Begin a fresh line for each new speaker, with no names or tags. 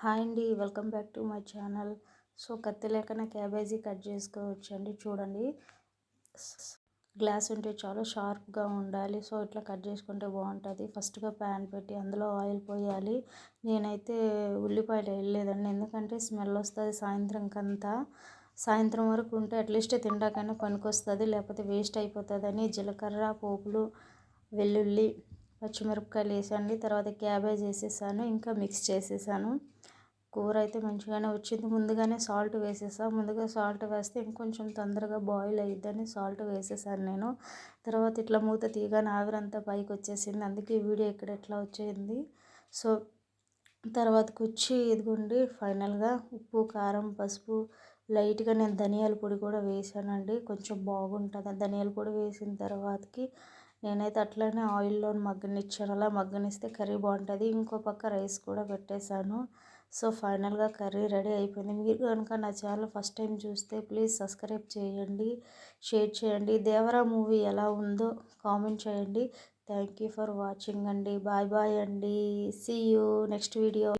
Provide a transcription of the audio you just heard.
Hi అండి welcome back to my channel. So కత్తి లేకన క్యాబేజీ కట్ చేసుకోవచ్చు అండి చూడండి. గ్లాస్ ఉంటే చాలా షార్ప్గా ఉండాలి. సో ఇట్లా కట్ చేసుకుంటే బాగుంటుంది. ఫస్ట్గా ప్యాన్ పెట్టి అందులో ఆయిల్ పోయాలి. నేనైతే ఉల్లిపాయలు వేయలేదండి ఎందుకంటే స్మెల్ వస్తుంది సాయంత్రంకంతా. సాయంత్రం వరకు ఉంటే అట్లీస్ట్ తిండాకైనా పనికొస్తుంది లేకపోతే వేస్ట్ అయిపోతుందని జీలకర్ర పోపులు వెల్లుల్లి పచ్చిమిరపకాయలు వేసాను తర్వాత క్యాబేజ్ వేసేసాను ఇంకా మిక్స్ చేసేసాను. కూర అయితే మంచిగానే వచ్చింది. ముందుగానే సాల్ట్ వేసేసాను ముందుగా సాల్ట్ వేస్తే ఇంకొంచెం తొందరగా బాయిల్ అయ్యిద్దని సాల్ట్ వేసేసాను నేను. తర్వాత ఇట్లా మూత తీయగానే ఆవిరంతా పైకి వచ్చేసింది. అందుకే వీడియో ఇక్కడ ఎట్లా వచ్చింది సో తర్వాతకి వచ్చి ఇదిగోండి. ఫైనల్గా ఉప్పు కారం పసుపు లైట్గా నేను ధనియాల పొడి కూడా వేసానండి. కొంచెం బాగుంటుంది. ధనియాల పొడి వేసిన తర్వాతకి నేనైతే అట్లనే ఆయిల్లో మగ్గనిచ్చాను. అలా మగ్గనిస్తే కర్రీ బాగుంటుంది. ఇంకో పక్క రైస్ కూడా పెట్టేశాను. సో ఫైనల్గా కర్రీ రెడీ అయిపోయింది. మీరు కనుక నా ఛానల్ ఫస్ట్ టైం చూస్తే ప్లీజ్ సబ్స్క్రైబ్ చేయండి షేర్ చేయండి. దేవరా మూవీ ఎలా ఉందో కామెంట్ చేయండి. థ్యాంక్ యూ ఫర్ వాచింగ్ అండి. బాయ్ బాయ్ అండి. See you next video